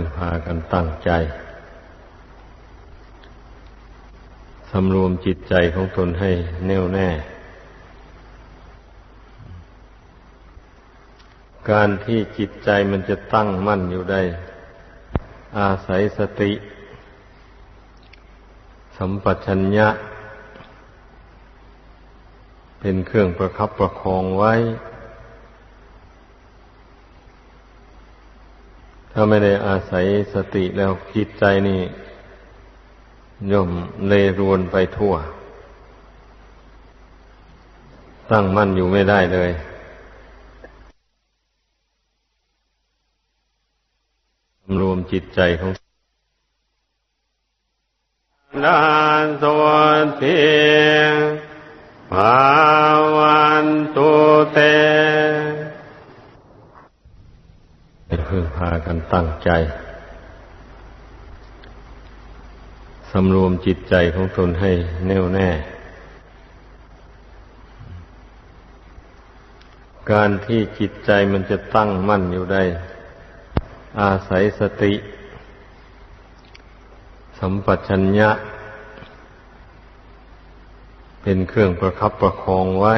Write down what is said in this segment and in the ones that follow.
พึ่งพากันตั้งใจสำรวมจิตใจของตนให้แน่วแน่ การที่จิตใจมันจะตั้งมั่นอยู่ได้ อาศัยสติ สัมปชัญญะ เป็นเครื่องประคับประคองไว้ ถ้าไม่ได้อาศัยสติแล้วจิตใจนี่ย่อมเลรวนไปทั่ว ตั้งมั่นอยู่ไม่ได้เลยรวมจิตใจของดานสวัสเพียงภาวันตุเตเพื่อพากันตั้งใจสำรวมจิตใจของตนให้แน่วแน่ การที่จิตใจมันจะตั้งมั่นอยู่ได้ อาศัยสติ สัมปชัญญะ เป็นเครื่องประคับประคองไว้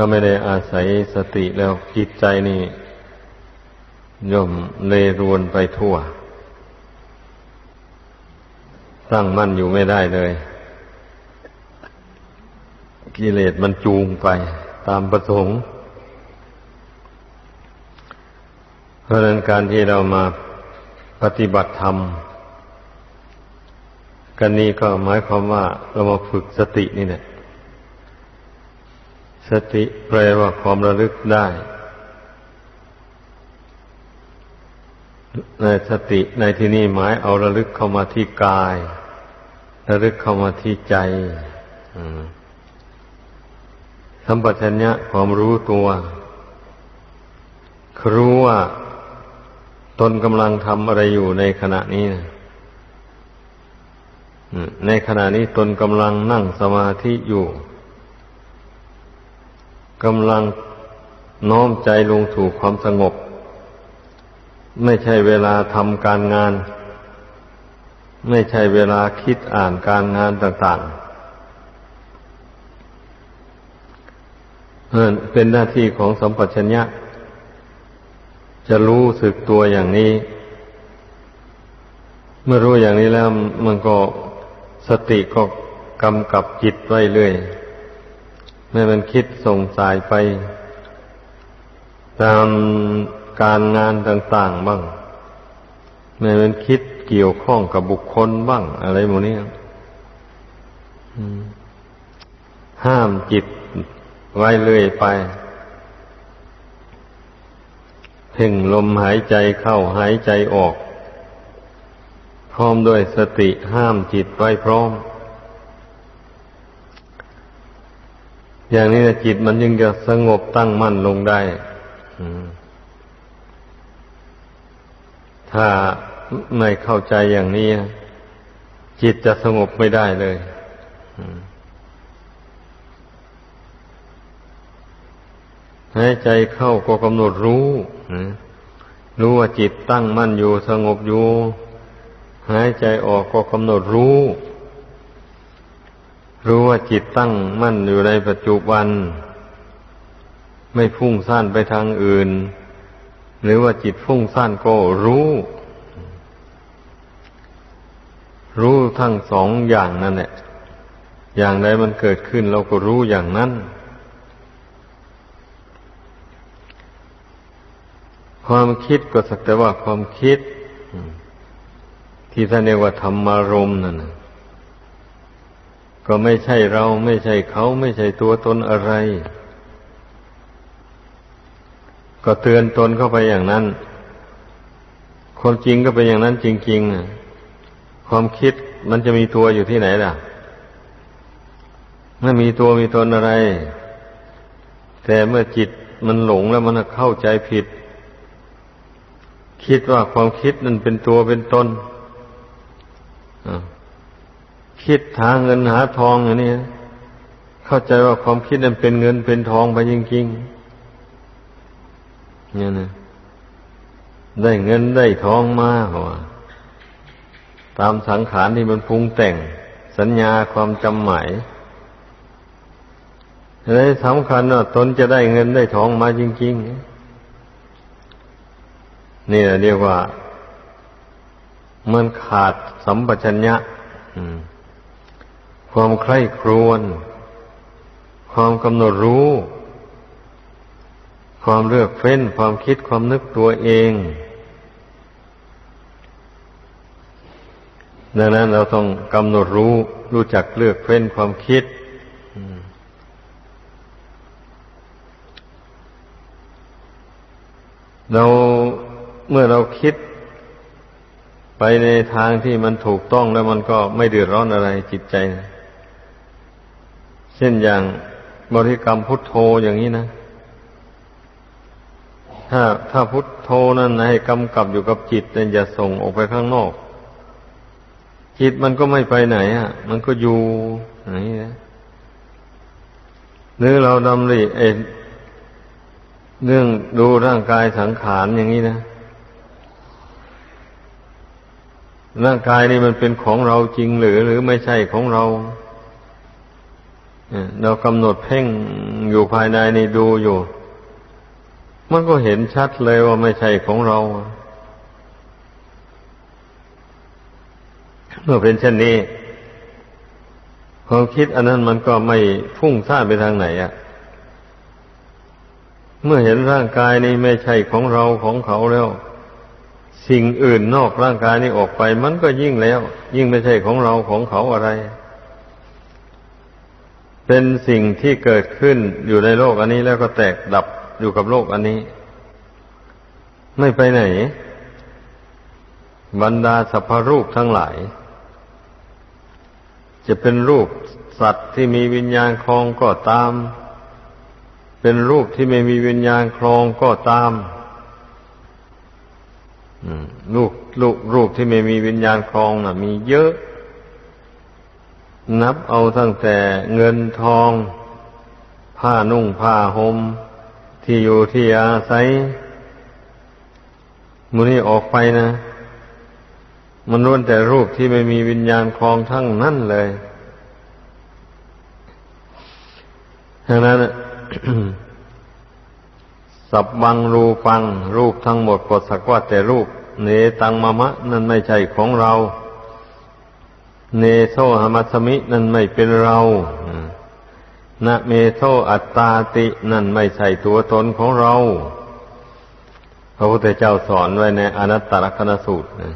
ถ้าไม่ได้อาศัยสติแล้วจิตใจนี่ย่อมเลรวนไปทั่ว ตั้งมั่นอยู่ไม่ได้เลย กิเลสมันจูงไปตามประสงค์ เพราะนั้นการที่เรามาปฏิบัติธรรม กันนี้ก็หมายความว่าเรามาฝึกสตินี่แหละ สติแปลว่าความระลึกได้ในสติในที่นี้หมายเอาระลึกเข้ามาที่กาย ระลึกเข้ามาที่ใจสัมปชัญญะความรู้ตัวรู้ว่าตนกำลังทำอะไรอยู่ในขณะนี้นะในขณะนี้ตนกำลังนั่งสมาธิอยู่ กำลังน้อมใจลงถูกความสงบ ไม่ใช่เวลาทำการงาน ไม่ใช่เวลาคิดอ่านการงานต่างๆเป็นหน้าที่ของสัมปชัญญะ จะรู้สึกตัวอย่างนี้ เมื่อรู้อย่างนี้แล้วมันก็สติก็กำกับจิตไว้เรื่อย ไม่มันคิดส่งสายไป ตามการงานต่างๆบ้างไม่มันคิดเกี่ยวข้องกับบุคคลบ้าง อะไรหมดนี้ห้ามจิตไว้เรื่อยไปเพ่งลมหายใจเข้าหายใจออก พร้อมด้วยสติห้ามจิตไว้พร้อม อย่างนี้จิตมันยังจะสงบตั้งมั่นลงได้ถ้าไม่เข้าใจอย่างนี้ จิตจะสงบไม่ได้เลยหายใจเข้าก็กำหนดรู้รู้ว่าจิตตั้งมั่นอยู่สงบอยู่ หายใจออกก็กำหนดรู้ รู้ว่าจิตตั้งมั่นอยู่ในปัจจุบัน ไม่ฟุ้งซ่านไปทางอื่น หรือว่าจิตฟุ้งซ่านก็รู้ รู้ทั้งสองอย่างนั่นแหละอย่างใดมันเกิดขึ้นเราก็รู้อย่างนั้น ความคิดก็สักแต่ว่าความคิด ที่ท่านเรียกว่าธรรมารมณ์นั่นนะ ก็ไม่ใช่เราไม่ใช่เขาไม่ใช่ตัวตนอะไร ก็เตือนตนเข้าไปอย่างนั้น ความจริงก็เป็นอย่างนั้นจริงๆความคิดมันจะมีตัวอยู่ที่ไหนล่ะไม่มีตัวมีตนอะไร แต่เมื่อจิตมันหลงแล้วมันเข้าใจผิด คิดว่าความคิดนั้นเป็นตัวเป็นตนอ่า คิดหาเงินหาทองอย่างนี้เข้าใจว่าความคิดนั้นเป็นเงินเป็นทองไปจริงๆเนี่ยนะได้เงินได้ทองมาหัวตามสังขารที่มันปรุงแต่ง สัญญาความจำหมายเลยสำคัญว่าตนจะได้เงินได้ทองมาจริง ๆ นี่แหละเรียกว่า มันขาดสัมปชัญญะอืม ความใคร่ครวญความกำหนดรู้ ความเลือกเฟ้น ความคิดความนึกตัวเอง ดังนั้นเราต้องกำหนดรู้ รู้จักเลือกเฟ้นความคิดเราเมื่อเราคิดไปในทางที่มันถูกต้องแล้วมันก็ไม่เดือดร้อนอะไรจิตใจนะ เช่นอย่างบริกรรมพุทโธอย่างนี้นะ ถ้าถ้าพุทโธนั้นให้กำกับอยู่กับจิตเนี่ยอย่าส่งออกไปข้างนอก จิตมันก็ไม่ไปไหนอะ มันก็อยู่อย่างนี้นะหรือเราดำริเอเรื่องดูร่างกายสังขารอย่างนี้นะ ร่างกายนี่มันเป็นของเราจริงหรือ หรือไม่ใช่ของเรา เรากำหนดเพ่งอยู่ภายในนี่ดูอยู่ มันก็เห็นชัดเลยว่าไม่ใช่ของเรา เมื่อเป็นเช่นนี้ความคิดอันนั้นมันก็ไม่พุ่งซ่านไปทางไหนอะ่ะ เมื่อเห็นร่างกายนี้ไม่ใช่ของเราของเขาแล้ว สิ่งอื่นนอกร่างกายนี้ออกไป มันก็ยิ่งแล้ว ยิ่งไม่ใช่ของเราของเขาอะไร เป็นสิ่งที่เกิดขึ้นอยู่ในโลกอันนี้แล้วก็แตกดับอยู่กับโลกอันนี้ ไม่ไปไหน บรรดาสัพพรูปทั้งหลาย จะเป็นรูปสัตว์ที่มีวิญญาณคลองก็ตาม เป็นรูปที่ไม่มีวิญญาณคลองก็ตามรูปรูปรูปที่ไม่มีวิญญาณคลองนะ่ะ มีเยอะ นับเอาตั้งแต่เงินทอง ผ้านุ่งผ้าหม่มที่อยู่ที่อาศัยมูนี่ออกไปนะ มันล้วนแต่รูปที่ไม่มีวิญญาณคลองทั้งนั้นเลยดังนั้นสับบังรูปัง รูปทั้งหมดกดสักว่าแต่รูปเนตังมะมะ นั่นไม่ใช่ของเรา เนโซหมัสมินั่นไม่เป็นเรานะเมโซอัตตาตินั่นไม่ใช่ตัวตนของเรา พระพุทธเจ้าสอนไว้ในอนัตตลกนสูตรนะ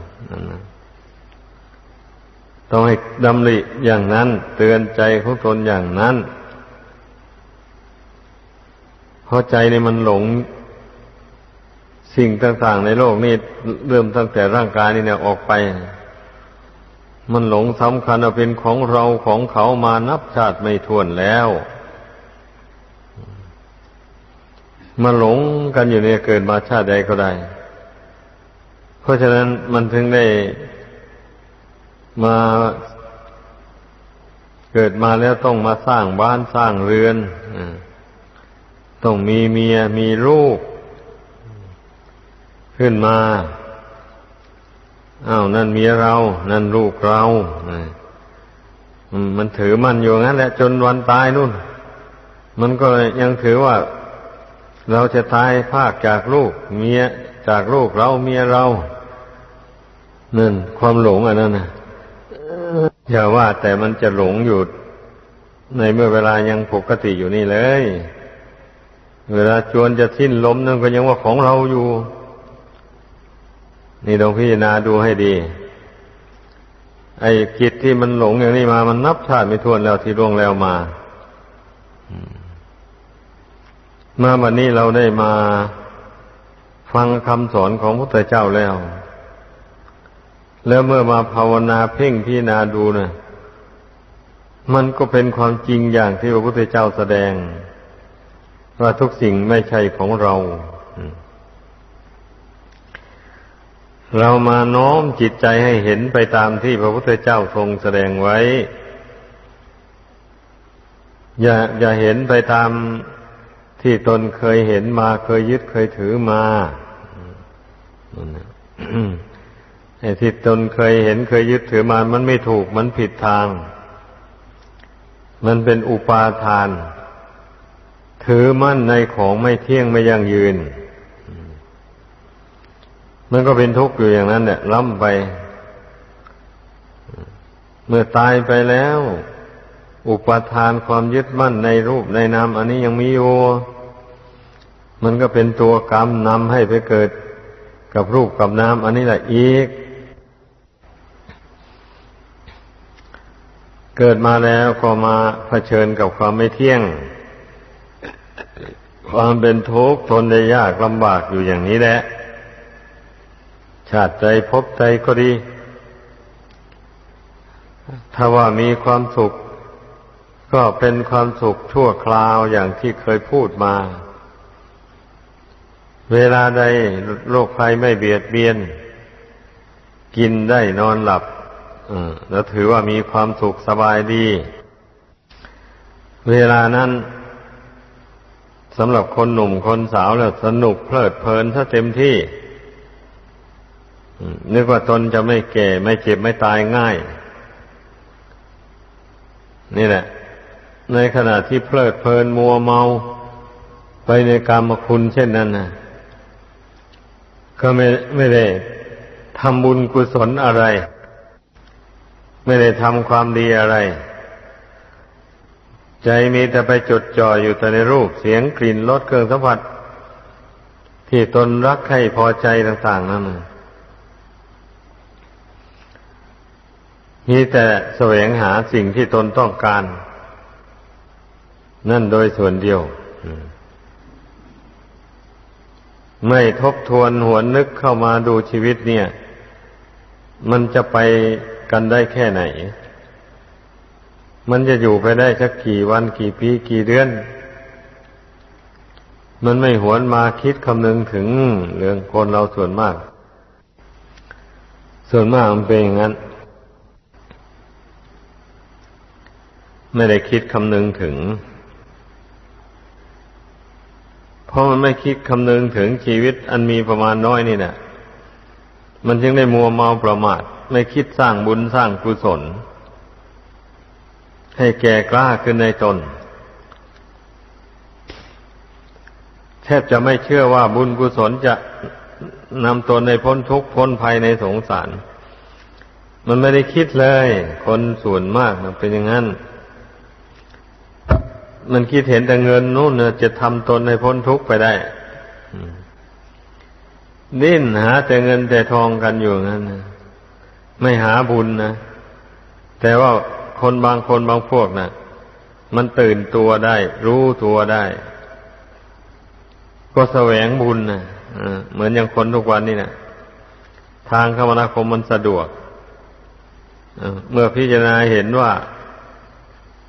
ต้องให้ดำริอย่างนั้น เตือนใจของตนอย่างนั้น เพราะใจในมันหลงสิ่งต่างๆในโลกนี้เริ่มตั้งแต่ร่างกายนี่เนี่ยออกไป มันหลงสำคัญเป็นของเราของเขามานับชาติไม่ถ้วนแล้วมาหลงกันอยู่เนี่ยเกิดมาชาติใดก็ได้ เพราะฉะนั้นมันถึงได้มาเกิดมาแล้วต้องมาสร้างบ้านสร้างเรือนต้องมีเมียมีลูก ขึ้นมา อ้าวนั่นเมียเรา นั่นลูกเรามันถือมันอยู่งั้นแหละจนวันตายนู่น มันก็ยังถือว่า เราจะตายภาคจากลูก เมียจากลูกเราเมียเรานั่นความหลงอันนั้นนะอย่าว่าแต่มันจะหลงอยู่ในเมื่อเวลายังปกติอยู่นี่เลย เวลาจวนจะสิ้นล้มนั่นก็ยังว่าของเราอยู่ นี่ลองพิจารณาดูให้ดี ไอ้กิจที่มันหลงอย่างนี้มา มันนับชาติไม่ทวนแล้วที่ร่วงแล้วมามื่อวันนี้เราได้มาฟังคำสอนของพระพุทธเจ้าแล้ว แล้วเมื่อมาภาวนาเพ่งพิจารณาดูนะมันก็เป็นความจริงอย่างที่พระพุทธเจ้าแสดง ว่าทุกสิ่งไม่ใช่ของเรา เรามาน้อมจิตใจให้เห็นไปตามที่พระพุทธเจ้าทรงแสดงไว้ อย่าอย่าเห็นไปตามที่ตนเคยเห็นมาเคยยึดเคยถือมาไอ้ที่ตนเคยเห็นเคยยึดถือมา มันไม่ถูกมันผิดทาง มันเป็นอุปาทาน ถือมั่นในของไม่เที่ยงไม่ยั่งยืน มันก็เป็นทุกข์อยู่อย่างนั้นเนี่ยล้ำไป เมื่อตายไปแล้ว อุปทานความยึดมั่นในรูปในนามอันนี้ยังมีอยู่มันก็เป็นตัวกรรมนำให้ไปเกิดกับรูปกับนามอันนี้แหละอีก เกิดมาแล้วก็มาเผชิญกับความไม่เที่ยง ความเป็นทุกข์ทนได้ยากลำบากอยู่อย่างนี้แหละ ชาติใจพบใจก็ดี ถ้าว่ามีความสุข ก็เป็นความสุขชั่วคราวอย่างที่เคยพูดมา เวลาใดโรคภัยไม่เบียดเบียน กินได้นอนหลับแล้วถือว่ามีความสุขสบายดี เวลานั้นสำหรับคนหนุ่มคนสาวแล้วสนุกเพลิดเพลินถ้าเต็มที่ นึกว่าตนจะไม่แก่ ไม่เจ็บไม่ตายง่าย นี่แหละ ในขณะที่เพลิดเพลินมัวเมาไปในกรรมคุณเช่นนั้นนะก็ไม่ไม่ได้ทำบุญกุศลอะไร ไม่ได้ทำความดีอะไร ใจมีแต่ไปจดจ่ออยู่แต่ในรูปเสียงกลิ่นรสเครื่องสัมผัส ที่ตนรักใครพอใจต่าง ๆ นั่น มีแต่แสวงหาสิ่งที่ตนต้องการ นั่นโดยส่วนเดียว ไม่ทบทวนหวนนึกเข้ามาดูชีวิตเนี่ย มันจะไปกันได้แค่ไหน มันจะอยู่ไปได้สักกี่วันกี่ปีกี่เดือน มันไม่หวนมาคิดคำนึงถึงเรื่องคนเราส่วนมาก ส่วนมากมันเป็นอย่างนั้น ไม่ได้คิดคำนึงถึง เพราะมันไม่คิดคำนึงถึงชีวิตอันมีประมาณน้อยนี่นะมันจึงได้มัวเมาประมาท ไม่คิดสร้างบุญสร้างกุศล ให้แก่กล้าขึ้นในตน แทบจะไม่เชื่อว่าบุญกุศลจะนำตนในพ้นทุกข์พ้นภัยในสงสาร มันไม่ได้คิดเลย คนส่วนมากนะเป็นอย่างนั้น มันคิดเห็นแต่เงินนู่นจะทำตนในพ้นทุกข์ไปได้ดิ้นหาแต่เงินแต่ทองกันอยู่งั้นนะไม่หาบุญนะ แต่ว่าคนบางคนบางพวกนะมันตื่นตัวได้ รู้ตัวได้ ก็แสวงบุญนะเหมือนอย่างคนทุกวันนี่นะทางคมนาคมมันสะดวกเมื่อพิจารณาเห็นว่า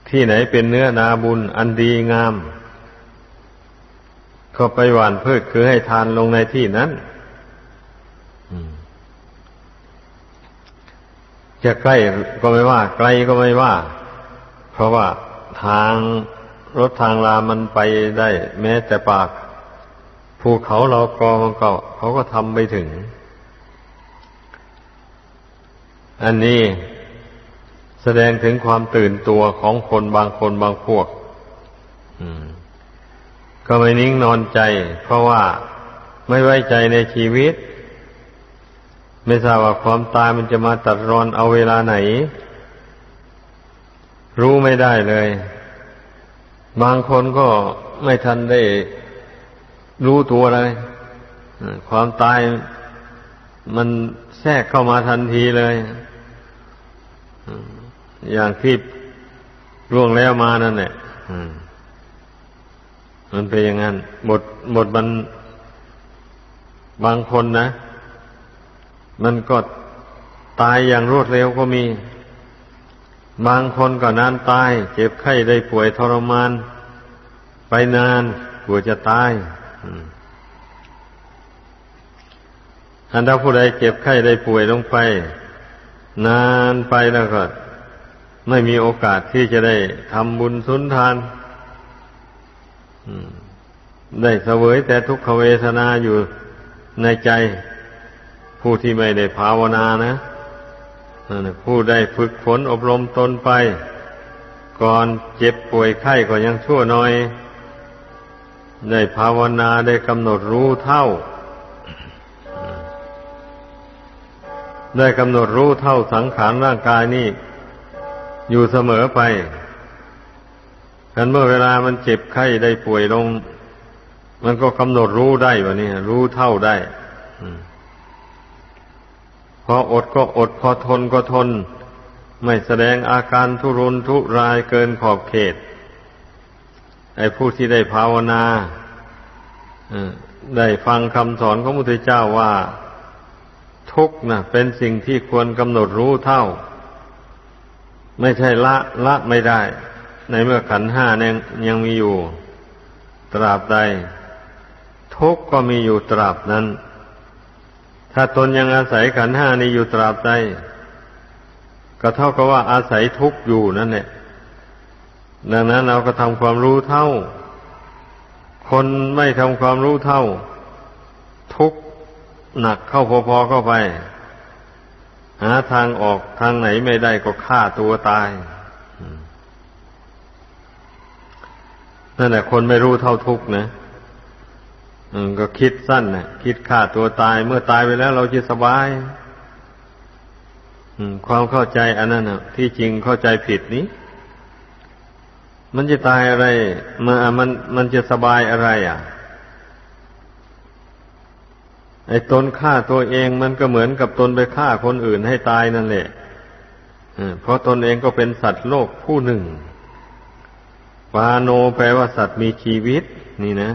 ที่ไหนเป็นเนื้อนาบุญอันดีงาม ก็ไปหวานพืชคือให้ทานลงในที่นั้นจะใกล้ก็ไม่ว่า ไกลก็ไม่ว่า เพราะว่าทางรถทางรามันไปได้ แม้แต่ปากภูเขาเรากรองก็เขาก็ทำไปถึง อันนี้ แสดงถึงความตื่นตัวของคนบางคนบางพวกก็ไม่นิ่งนอนใจ เพราะว่าไม่ไว้ใจในชีวิต ไม่ทราบว่าความตายมันจะมาตัดรอนเอาเวลาไหน รู้ไม่ได้เลย บางคนก็ไม่ทันได้รู้ตัวเลยความตายมันแทรกเข้ามาทันทีเลย อย่างที่ร่วงแล้วมานั่นแหละมันเป็นอย่างนั้นหมดหมดมันบางคนนะ มันก็ตายอย่างรวดเร็วก็มี บางคนก็นานตาย เจ็บไข้ได้ป่วยทรมาน ไปนานกลัวจะตายอันถ้าผู้ใดเจ็บไข้ได้ป่วยลงไป นานไปแล้วก็ ไม่มีโอกาสที่จะได้ทำบุญสุนทานได้เสวยแต่ทุกขเวทนาอยู่ในใจ ผู้ที่ไม่ได้ภาวนานะผู้ได้ฝึกฝนอบรมตนไป ก่อนเจ็บป่วยไข้ก็ยังชั่วหน่อย ได้ภาวนาได้กำหนดรู้เท่า ได้กำหนดรู้เท่าสังขารร่างกายนี่ อยู่เสมอไปกันเมื่อเวลามันเจ็บไข้ได้ป่วยลง มันก็กำหนดรู้ได้วะนี่รู้เท่าได้พออดก็อดพอทนก็ทน ไม่แสดงอาการทุรนทุรายเกินขอบเขต ไอ้ผู้ที่ได้ภาวนาได้ฟังคำสอนของพระพุทธเจ้าว่า ทุกนะเป็นสิ่งที่ควรกำหนดรู้เท่า ไม่ใช่ละละไม่ได้ ในเมื่อขันห้ายังยังมีอยู่ ตราบใด ทุกก็มีอยู่ตราบนั้น ถ้าตนยังอาศัยขันห้านี้อยู่ตราบใดก็เท่ากับว่าอาศัยทุกอยู่นั่นแหละดังนั้นเราก็ทำความรู้เท่า คนไม่ทำความรู้เท่า ทุกหนักเข้าพอๆเข้าไป หาทางออกทางไหนไม่ได้ก็ฆ่าตัวตายนั่นแหละคนไม่รู้เท่าทุกข์นะก็คิดสั้นนะคิดฆ่าตัวตาย เมื่อตายไปแล้วเราจะสบายอืมความเข้าใจอันนั้นนะที่จริงเข้าใจผิดนี้มันจะตายอะไรมันมันมันจะสบายอะไร อะ ไอ้ตนฆ่าตัวเองมันก็เหมือนกับตนไปฆ่าคนอื่นให้ตายนั่นแหละเพราะตนเองก็เป็นสัตว์โลกผู้หนึ่ง ปาโนแปลว่าสัตว์มีชีวิต นี่นะ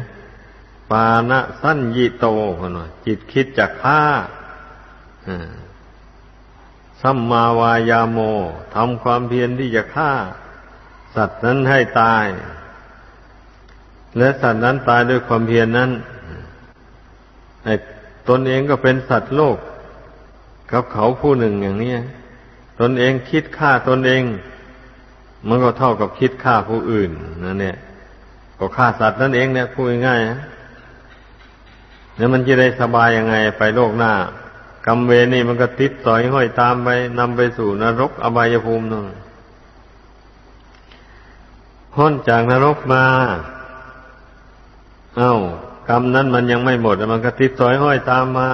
ปานะสั้นยิโตคนว่าจิตคิดจะฆ่าสัมมาวายาโมทำความเพียรที่จะฆ่า สัตว์นั้นให้ตาย และสัตว์นั้นตายด้วยความเพียรนนั้นไอ ตนเองก็เป็นสัตว์โลก กับเขาผู้หนึ่งอย่างนี้ตนเองคิดฆ่าตนเอง มันก็เท่ากับคิดฆ่าผู้อื่นนั่นเนี่ย ก็ฆ่าสัตว์นั่นเองเนี่ยพูดง่ายๆนะแล้วมันจะได้สบายยังไงไปโลกหน้ากรรมเวรนี่มันก็ติดสอยห้อยตามไปนำไปสู่นรกอบายภูมินั่นพ้นจากนรกมา เอ้า กรรมนั้นมันยังไม่หมดมันก็ติดสอยห้อยตามมา